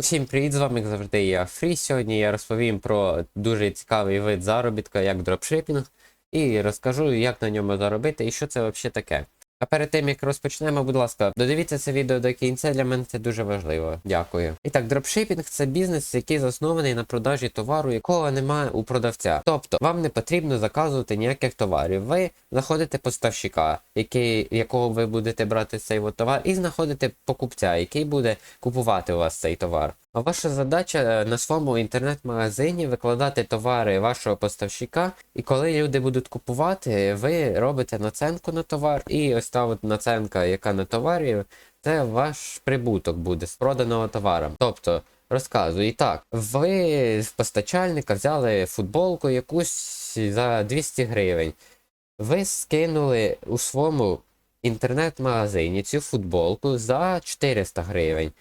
Усім привіт, з вами як завжди я Фрі. Сьогодні я розповім про дуже цікавий вид заробітка, як дропшипінг, і розкажу, як на ньому заробити і що це взагалі таке. А перед тим як розпочнемо, будь ласка, додивіться це відео до кінця, для мене це дуже важливо. Дякую. І так, дропшипінг це бізнес, який заснований на продажі товару, якого немає у продавця. Тобто вам не потрібно заказувати ніяких товарів. Ви знаходите поставщика, який, якого ви будете брати цей товар, і знаходите покупця, який буде купувати у вас цей товар. А ваша задача е, на своєму інтернет-магазині викладати товари вашого поставщика, і коли люди будуть купувати, ви робите наценку на товар, і ось та от наценка, яка на товарі, це ваш прибуток буде з проданого товару. Тобто, розказую, і так, ви в постачальника взяли футболку якусь за 200 гривень. Ви скинули у своєму інтернет-магазині цю футболку за 400 гривень.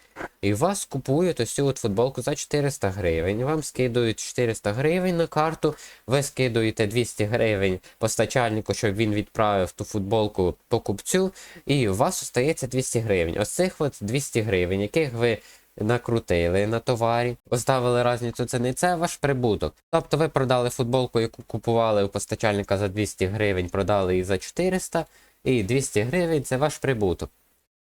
І вас купують ось цю от футболку за 400 гривень. Вам скидують 400 гривень на карту, ви скидуєте 200 гривень постачальнику, щоб він відправив ту футболку покупцю, і у вас остається 200 гривень. Ось цих от 200 гривень, яких ви накрутили на товарі, оставили різницю ціни, це ваш прибуток. Тобто ви продали футболку, яку купували у постачальника за 200 гривень, продали її за 400, і 200 гривень це ваш прибуток.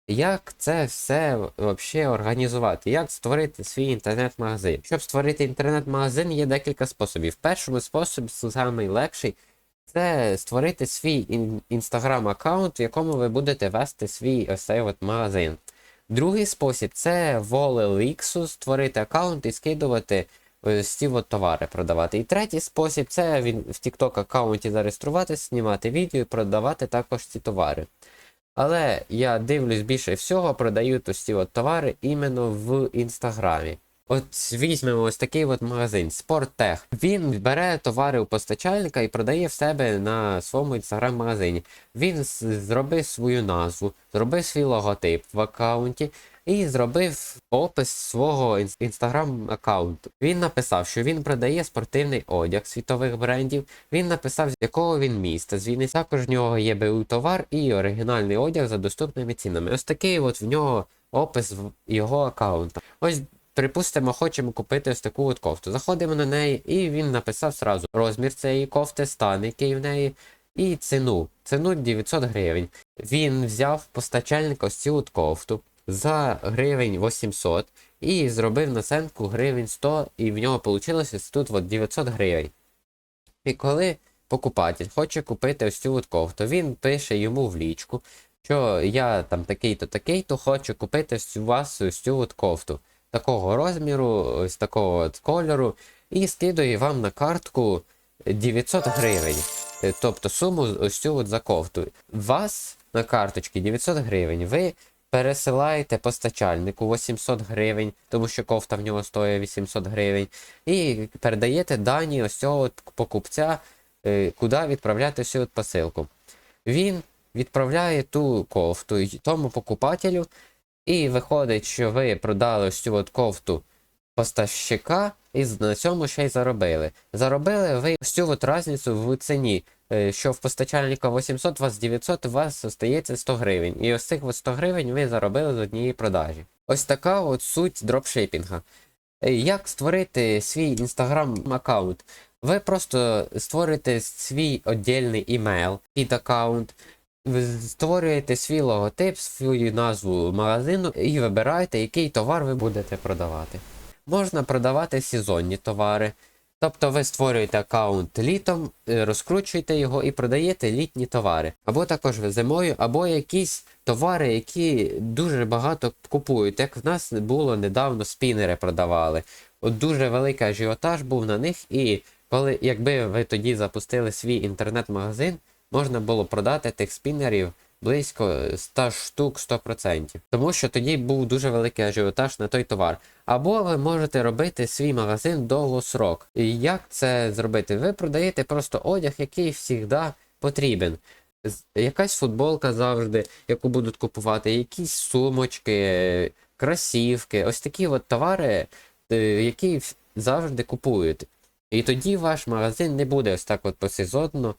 Як це все взагалі організувати? Як створити свій інтернет-магазин? Щоб створити інтернет-магазин, є декілька способів. Перший спосіб, найлегший, це створити свій інстаграм-аккаунт, в якому ви будете вести свій ось цей от магазин. Другий спосіб це в OLX створити аккаунт і скидувати ось ці от товари продавати. І третій спосіб це він в TikTok аккаунті зареєструватися, знімати відео і продавати також ці товари. Але я дивлюсь більше всього, продають ось ці от товари іменно в інстаграмі. От візьмемо ось такий от магазин Спорттех. Він бере товари у постачальника і продає в себе на своєму інстаграм-магазині. Він зробив свою назву, зробив свій логотип в аккаунті і зробив опис свого інстаграм-аккаунту. Він написав, що він продає спортивний одяг світових брендів. Він написав, з якого він міста. З. Також в нього є БУ товар і оригінальний одяг за доступними цінами. Ось такий от в нього опис його аккаунта. Ось. Припустимо, хочемо купити ось таку от кофту. Заходимо на неї, і він написав сразу розмір цієї кофти, стан, який в неї, і ціну. Ціну 900 гривень. Він взяв постачальника ось цю от кофту, за гривень 800 і зробив наценку гривень 100, і в нього вийшло тут от 900 гривень. І коли покупатель хоче купити ось цю от кофту, він пише йому в лічку, що я там такий-то такий-то хочу купити ось у вас ось цю от кофту. Такого розміру, ось такого от кольору, і скидує вам на картку 900 гривень. Тобто суму ось цю от за кофту. Вас на карточці 900 гривень. Ви пересилаєте постачальнику 800 гривень, тому що кофта в нього стоїть 800 гривень. І передаєте дані ось цього покупця, е, куди відправляти всю посилку. Він відправляє ту кофту тому покупателю, і виходить, що ви продали ось цю от кофту поставщика, і на цьому ще й заробили. Заробили ви всю от різницю в ціні. Е, що в постачальника 800, у вас 900, у вас остається 100 гривень. І ось цих 100 гривень ви заробили з однієї продажі. Ось така от суть дропшипінга. Е, як створити свій інстаграм аккаунт? Ви просто створюєте свій віддільний імейл під аккаунт, створюєте свій логотип, свою назву магазину і вибираєте, який товар ви будете продавати. Можна продавати сезонні товари. Тобто ви створюєте аккаунт літом, е, розкручуєте його і продаєте літні товари. Або також зимою, або якісь товари, які дуже багато купують. Як в нас було недавно спінери продавали. От Дуже великий ажіотаж був на них, і коли, якби ви тоді запустили свій інтернет-магазин, можна було продати тих спінерів близько 100 штук 100%. Тому що тоді був дуже великий ажіотаж на той товар. Або ви можете робити свій магазин довгосрок. І як це зробити? Ви продаєте просто одяг, який завжди потрібен. Якась футболка завжди, яку будуть купувати, якісь сумочки, красівки, ось такі от товари, е, які завжди купують. І тоді ваш магазин не буде ось так от посезонно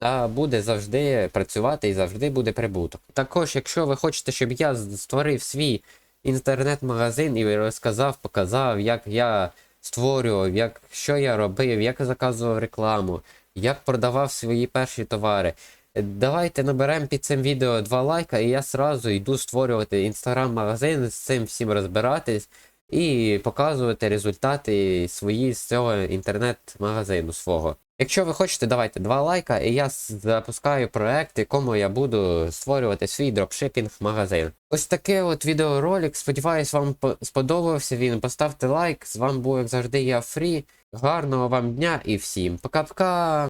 та буде завжди працювати і завжди буде прибуток. Також, якщо ви хочете, щоб я створив свій інтернет-магазин і розказав, показав, як я створював, як, що я робив, як заказував рекламу, як продавав свої перші товари. Давайте наберемо під цим відео 2 лайка, і я сразу йду створювати інстаграм-магазин, з цим всім розбиратись і показувати результати свої з цього інтернет-магазину свого. Якщо ви хочете, давайте 2 лайка, і я запускаю проект, якому я буду створювати свій дропшипінг магазин. Ось такий от відеоролик. Сподіваюсь, вам по- сподобався він. Поставте лайк. З вами був, як завжди, я Фрі. Гарного вам дня і всім пока-пока!